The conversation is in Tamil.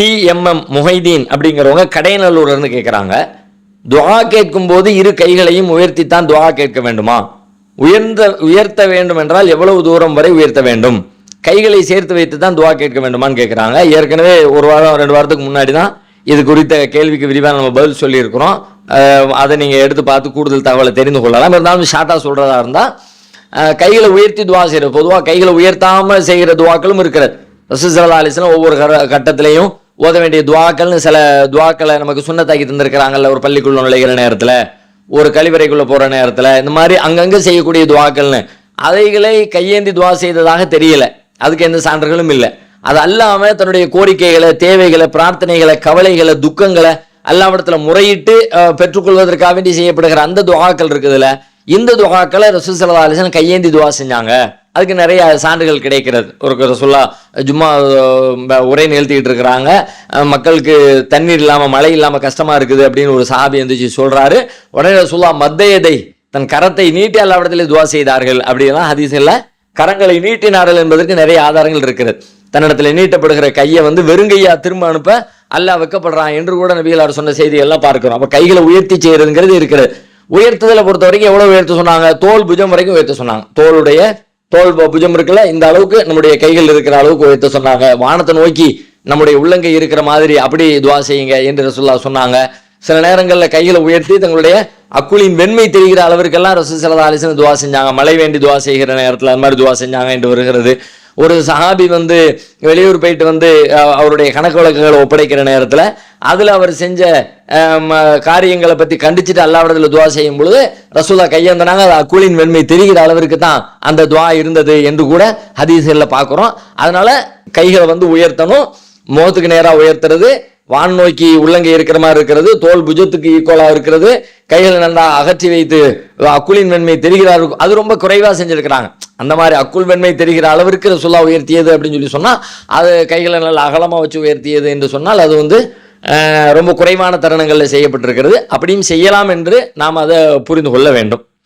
டிஎம்எம் முஹைதீன் அப்படிங்கிறவங்க கடையநல்லூர்லேருந்து கேட்குறாங்க துவா கேட்கும்போது இரு கைகளையும் உயர்த்தித்தான் துவா கேட்க வேண்டுமா? உயர்ந்த உயர்த்த வேண்டும் என்றால் எவ்வளவு தூரம் வரை உயர்த்த வேண்டும்? கைகளை சேர்த்து வைத்து தான் துவா கேட்க வேண்டுமான்னு கேட்குறாங்க ஏற்கனவே ஒரு வாரம் ரெண்டு வாரத்துக்கு முன்னாடி தான் இது குறித்த கேள்விக்கு விரிவாக நம்ம பதில் சொல்லியிருக்கிறோம். அதை நீங்கள் எடுத்து பார்த்து கூடுதல் தகவலை தெரிந்து கொள்ளலாம். இருந்தாலும் ஷார்ட்டாக சொல்கிறதா இருந்தால் கைகளை உயர்த்தி துவா செய்கிறது பொதுவாக கைகளை உயர்த்தாமல் செய்கிற துவாக்களும் இருக்கிறது. ரசூசல்லா அலிஸ்லாம் ஒவ்வொரு கட்டத்திலையும் ஓத வேண்டிய துவாக்கள்னு சில துவாக்களை நமக்கு சுண்ணத்தாக்கி தந்திருக்கிறாங்கல்ல ஒரு பள்ளிக்குள்ள நுழைகிற நேரத்தில் ஒரு கழிவறைக்குள்ளே போகிற நேரத்தில் இந்த மாதிரி அங்கங்கே செய்யக்கூடிய துவாக்கள்னு. அதைகளை கையேந்தி துவா செய்ததாக தெரியல. அதுக்கு எந்த சான்றுகளும் இல்லை. அது அல்லாமல் தன்னுடைய கோரிக்கைகளை தேவைகளை பிரார்த்தனைகளை கவலைகளை துக்கங்களை அல்லாவிடத்தில் முறையிட்டு பெற்றுக்கொள்வதற்காக வேண்டி செய்யப்படுகிற அந்த துவாக்கள் இருக்குதுல்ல இந்த துவாக்களை ரசூசல்லா அலிஸ்லாம் கையேந்தி துவா செஞ்சாங்க. அதுக்கு நிறைய சான்றுகள் கிடைக்கிறது. ஒரு ரசுல்லா ஜும்மா உரை நிகழ்த்திக்கிட்டு இருக்கிறாங்க. மக்களுக்கு தண்ணீர் இல்லாமல் மழை இல்லாமல் கஷ்டமா இருக்குது அப்படின்னு ஒரு சாபி எந்திரிச்சு சொல்றாரு. உடனே ரசுல்லா மத்தையதை தன் கரத்தை நீட்டி அல்லாவிடத்திலே துவா செய்தார்கள். அப்படியெல்லாம் ஹதீஸில் கரங்களை நீட்டினார்கள் என்பதற்கு நிறைய ஆதாரங்கள் இருக்கிறது. தன்னிடத்தில் நீட்டப்படுகிற கையை வந்து வெறுங்கையா திரும்ப அனுப்ப அல்லா வைக்கப்படுறான் என்று கூட நபிகளார் சொன்ன செய்தியெல்லாம் பார்க்கிறோம். அப்ப கைகளை உயர்த்தி செய்யறதுங்கிறது இருக்கிறது. உயர்த்துதலை பொறுத்த வரைக்கும் எவ்வளவு உயர்த்த சொன்னாங்க? தோல் புஜம் வரைக்கும் உயர்த்த சொன்னாங்க. தோளுடைய தோல் புஜம் இருக்குல்ல இந்த அளவுக்கு நம்முடைய கைகள் இருக்கிற அளவுக்கு உயர்த்த சொன்னாங்க. வானத்தை நோக்கி நம்முடைய உள்ளங்கை இருக்கிற மாதிரி அப்படி துவா செய்யுங்க என்று ரசூல்லா சொன்னாங்க. சில நேரங்களில் கைகளை உயர்த்தி தங்களுடைய அக்குளின் வெண்மை தெரிகிற அளவிற்கெல்லாம் ரசூல் சல்லா அலிஸ்லாம் துவா செஞ்சாங்க. மழை வேண்டி துவா செய்கிற நேரத்தில் அது மாதிரி துவா செஞ்சாங்க என்று வருகிறது. ஒரு சஹாபி வந்து வெளியூர் போயிட்டு வந்து அவருடைய கணக்கு வழக்குகளை ஒப்படைக்கிற நேரத்தில் அதில் அவர் செஞ்ச ம- காரியங்களை பற்றி கண்டிச்சுட்டு அல்லாவிடத்தில் துவா செய்யும் பொழுது ரசூலா கையேந்தினாங்க அது அக்குளின் வெண்மை தெரிகிற அளவிற்கு தான் அந்த துவா இருந்தது என்று கூட ஹதீஸ்களில் பார்க்குறோம் அதனால கைகளை வந்து உயர்த்தணும் முகத்துக்கு நேராக உயர்த்துறது வான் நோக்கி உள்ளங்கை இருக்கிற மாதிரி இருக்கிறது தோல் புஜத்துக்கு ஈக்குவலாக இருக்கிறது கைகளை நல்லா அகற்றி வைத்து அக்குளின் வெண்மை தெரிகிறார் அது ரொம்ப குறைவாக செஞ்சுருக்கிறாங்க. அந்த மாதிரி அக்குள் வெண்மை தெரிகிற அளவிற்கு ரசுல்லா உயர்த்தியது அப்படின்னு சொல்லி சொன்னால் அது கைகளை நல்லா அகலமாக வச்சு உயர்த்தியது என்று சொன்னால் அது வந்து ரொம்ப குறைவான தருணங்களில் செய்யப்பட்டிருக்கிறது. அப்படியும் செய்யலாம் என்று நாம் அதை புரிந்து கொள்ள வேண்டும்.